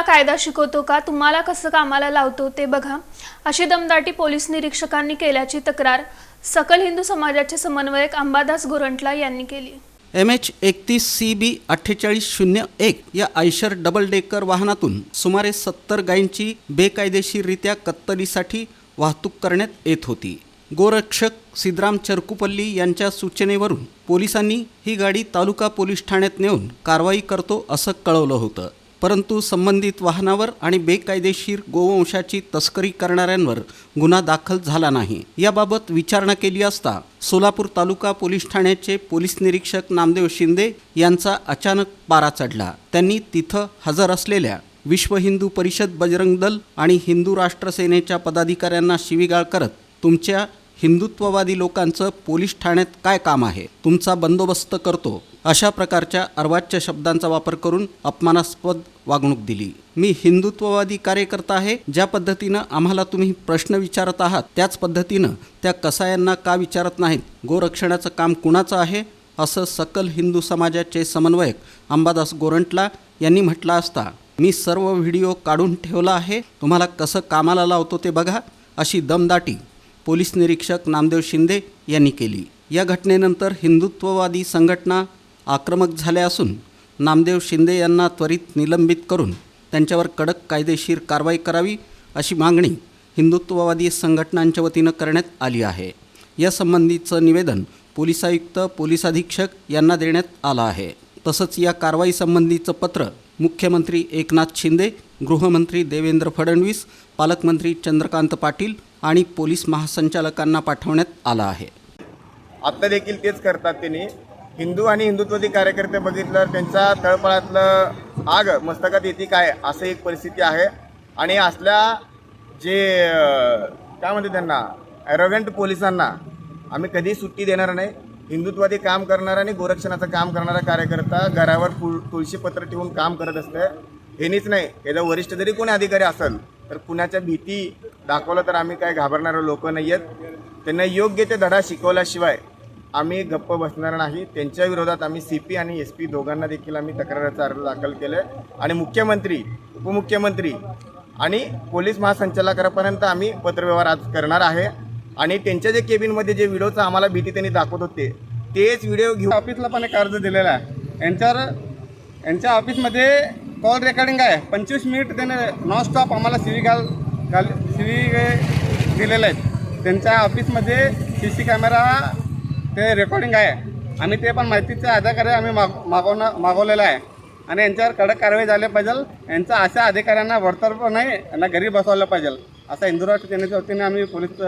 तुम्हाला कायदा शिकवतो का? तुम्हाला कसं कामाला लावतो ते बघा. अशी दमदाटी पोलीस निरीक्षकांनी केल्याची तक्रार सकल हिंदू समाजाचे समन्वयक अंबादास गोरंटला यांनी केली. एम एच एकतीस सी बी अठ्ठेचाळीस शून्य एक या आयशर डबल डेकर वाहनातून सुमारे सत्तर गायींची बेकायदेशीररित्या कत्तलीसाठी वाहतूक करण्यात येत होती. गोरक्षक सिद्धराम चरकुपल्ली यांच्या सूचनेवरून पोलिसांनी ही गाडी तालुका पोलीस ठाण्यात नेऊन कारवाई करतो असं कळवलं होतं. परंतु संबंधित वाहनावर आणि बेकायदेशीर गोवंशाची तस्करी करणाऱ्यांवर गुन्हा दाखल झाला नाही. याबाबत विचारणा केली असता सोलापूर तालुका पोलीस ठाण्याचे पोलीस निरीक्षक नामदेव शिंदे यांचा अचानक पारा चढला. त्यांनी तिथं हजर असलेल्या विश्व हिंदू परिषद बजरंग दल आणि हिंदू राष्ट्र सेनेच्या पदाधिकाऱ्यांना शिवीगाळ करत तुमच्या हिंदुत्ववादी लोकांचं पोलीस ठाण्यात काय काम आहे? तुमचा बंदोबस्त करतो. अशा प्रकारच्या अर्वाच्य शब्दांचा वापर करून अपमानास्पद वागणूक दिली. मी हिंदुत्ववादी कार्यकर्ता आहे ज्या पद्धतीनं आम्हाला तुम्ही प्रश्न विचारत आहात त्याच पद्धतीनं त्या कसायांना का विचारत नाहीत? गोरक्षणाचं काम कुणाचं आहे? असं सकल हिंदू समाजाचे समन्वयक अंबादास गोरंटला यांनी म्हटलं असता मी सर्व व्हिडिओ काढून ठेवला आहे तुम्हाला कसं कामाला लावतो ते बघा अशी दमदाटी पोलीस निरीक्षक नामदेव शिंदे यांनी केली. या घटनेनंतर हिंदुत्ववादी संघटना आक्रमक झाल्या असून नामदेव शिंदे यांना त्वरित निलंबित करून त्यांच्यावर कडक कायदेशीर कारवाई करावी अशी मागणी हिंदुत्ववादी संघटनांच्या वतीनं करण्यात आली आहे. यासंबंधीचं निवेदन पोलीस आयुक्त पोलीस अधीक्षक यांना देण्यात आलं आहे. तसंच या कारवाईसंबंधीचं पत्र मुख्यमंत्री एकनाथ शिंदे गृहमंत्री देवेंद्र फडणवीस पालकमंत्री चंद्रकांत पाटील आणि पोलीस महासंचालकांना पाठवण्यात आला आहे. आत्ता देखील तेच करतात त्यांनी. हिंदू आणि हिंदुत्ववादी कार्यकर्ते बघितलं त्यांच्या तळपळातलं आग मस्तकात येते काय असं एक परिस्थिती आहे. आणि असल्या जे काय म्हणते त्यांना ॲरोगंट पोलिसांना आम्ही कधी सुट्टी देणार नाही. हिंदुत्वादी काम करणारा आणि गोरक्षणाचं काम करणारा कार्यकर्ता घरावर तुळ तुळशीपत्र ठेवून काम करत असतं हेनीच नाही. याचा वरिष्ठ जरी कोणी अधिकारी असेल तर कुणाच्या भीती दाखवलं तर आम्ही काय घाबरणारे लोक नाही आहेत त्यांना योग्य ते धडा शिकवल्याशिवाय आम्ही गप्प बसणार नाही. त्यांच्या विरोधात आम्ही सी पी आणि एस पी दोघांना देखील आम्ही तक्राराचा अर्ज दाखल केलं आहे आणि मुख्यमंत्री उपमुख्यमंत्री आणि पोलीस महासंचालकापर्यंत आम्ही पत्रव्यवहार आज करणार आहे. आणि त्यांच्या जे केबिनमध्ये जे व्हिडिओचं आम्हाला भीती त्यांनी दाखवत होते तेच व्हिडिओ घेऊन ऑफिसला पण एक अर्ज दिलेला आहे. यांच्यावर यांच्या ऑफिसमध्ये कॉल रेकॉर्डिंग आहे. पंचवीस मिनिट त्याने नॉनस्टॉप आम्हाला शिवी घाल घाल शिवी दिलेले आहेत. त्यांच्या ऑफिसमध्ये सी सी कॅमेरा ते रेकॉर्डिंग आहे. आणि ते पण माहितीचे अधिकारी आम्ही माग मागवणं मागवलेलं आहे. आणि यांच्यावर कडक कारवाई झाली पाहिजे. यांचा अशा अधिकाऱ्यांना वरतर नाही यांना घरी बसवलं पाहिजे. असा हिंदू देण्याच्या सेनेच्या वतीने आम्ही पोलीस